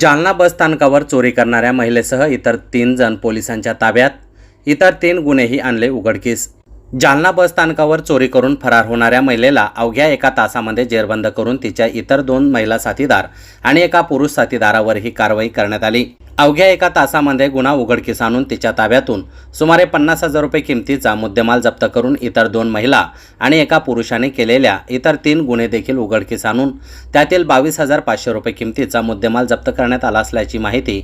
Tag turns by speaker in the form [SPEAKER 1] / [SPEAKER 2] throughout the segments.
[SPEAKER 1] जालना बस स्थानकावर चोरी करणाऱ्या महिलेसह इतर तीन जण पोलिसांच्या ताब्यात. इतर तीन गुन्हेही आणले उघडकीस. जालना बस स्थानकावर चोरी करून फरार होणाऱ्या महिलेला अवघ्या एका तासामध्ये जेरबंद करून तिच्या इतर दोन महिला साथीदार आणि एका पुरुष साथीदारावर ही कारवाई करण्यात आली. अवघ्या एका तासामध्ये गुन्हा उघडकीस आणून तिच्या ताब्यातून सुमारे पन्नास हजार रुपये किमतीचा मुद्देमाल जप्त करून इतर दोन महिला आणि एका पुरुषाने केलेल्या इतर तीन गुन्हे देखील उघडकीस आणून त्यातील बावीस हजार पाचशे रुपये किमतीचा मुद्देमाल जप्त करण्यात आला असल्याची माहिती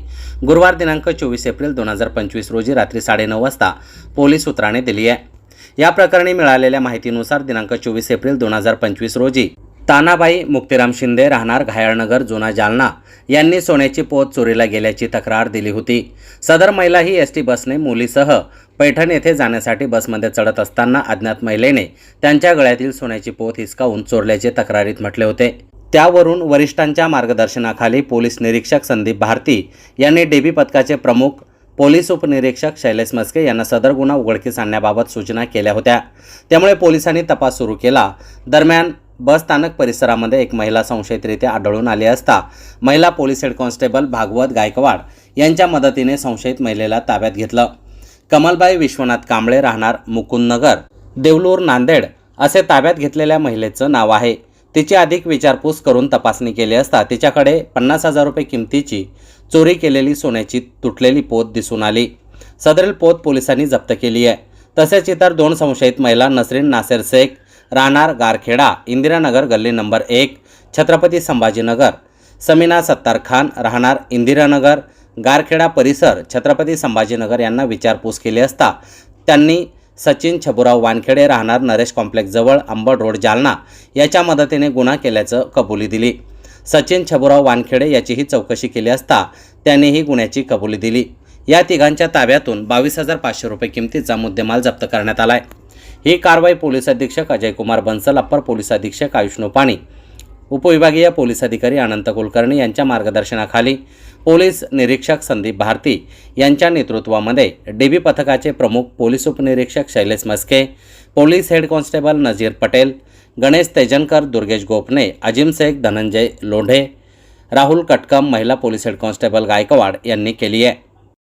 [SPEAKER 1] गुरुवार दिनांक चोवीस एप्रिल दोन हजार पंचवीस रोजी रात्री साडेनऊ वाजता पोलीस सूत्राने दिली आहे. या प्रकरणी मिळालेल्या माहितीनुसार दिनांक चोवीस एप्रिल दोन हजार पंचवीस रोजी तानाबाई मुक्तिराम शिंदे राहणार घायाळनगर जुना जालना यांनी सोन्याची पोत चोरीला गेल्याची तक्रार दिली होती. सदर महिला ही एस टी बसने मुलीसह पैठण येथे जाण्यासाठी बसमध्ये चढत असताना अज्ञात महिलेने त्यांच्या गळ्यातील सोन्याची पोत हिसकावून चोरल्याचे तक्रारीत म्हटले होते. त्यावरून वरिष्ठांच्या मार्गदर्शनाखाली पोलीस निरीक्षक संदीप भारती यांनी डीबी पथकाचे प्रमुख पोलीस उपनिरीक्षक शैलेश मस्के यांना सदर गुन्हा उघडकीस आणण्याबाबत सूचना केल्या होत्या. त्यामुळे पोलिसांनी तपास सुरू केला. दरम्यान बस स्थानक परिसरामध्ये एक महिला संशयितरित्या आढळून आली असता महिला police head constable Bhagwat Gaikwad यांच्या मदतीने संशयित महिलेला ताब्यात घेतलं. कमलबाई विश्वनाथ कांबळे राहणार मुकुंदनगर देवलूर नांदेड असे ताब्यात घेतलेल्या महिलेचं नाव आहे. तिची अधिक विचारपूस करून तपासणी केली असता तिच्याकडे पन्नास हजार रुपये किमतीची चोरी केलेली सोन्याची तुटलेली पोत दिसून आली. सदरील पोत पोलिसांनी जप्त केली आहे. तसेच इतर दोन संशयित महिला नसरीन नासेर शेख राहणार गारखेडा इंदिरानगर गल्ली नंबर एक छत्रपती संभाजीनगर समीना सत्तार खान राहणार इंदिरानगर गारखेडा परिसर छत्रपती संभाजीनगर यांना विचारपूस केली असता त्यांनी सचिन छबुराव वानखेडे राहणार नरेश कॉम्प्लेक्सजवळ अंबड रोड जालना याच्या मदतीने गुन्हा केल्याचं कबुली दिली. सचिन छबुराव वानखेडे याचीही चौकशी केली असता त्यांनीही गुन्ह्याची कबुली दिली. या तिघांच्या ताब्यातून बावीस हजार पाचशे रुपये किमतीचा मुद्देमाल जप्त करण्यात आला आहे ही कारवाई पोलीस अधीक्षक अजयकुमार बन्सल अप्पर पोलीस अधीक्षक आयुष नोपाणी उपविभागीय पोलीस अधिकारी अनंत कुलकर्णी यांच्या मार्गदर्शनाखाली पोलीस निरीक्षक संदीप भारती यांच्या नेतृत्वामध्ये डीबी पथकाचे प्रमुख पोलीस उपनिरीक्षक Shailesh Maske police head constable Najir Patel Ganesh Tejankar Durgesh Gopne Ajim Shaikh Dhananjay Lodhe Rahul Katkam महिला पोलीस हेड कॉन्स्टेबल गायकवाड यांनी केली आहे.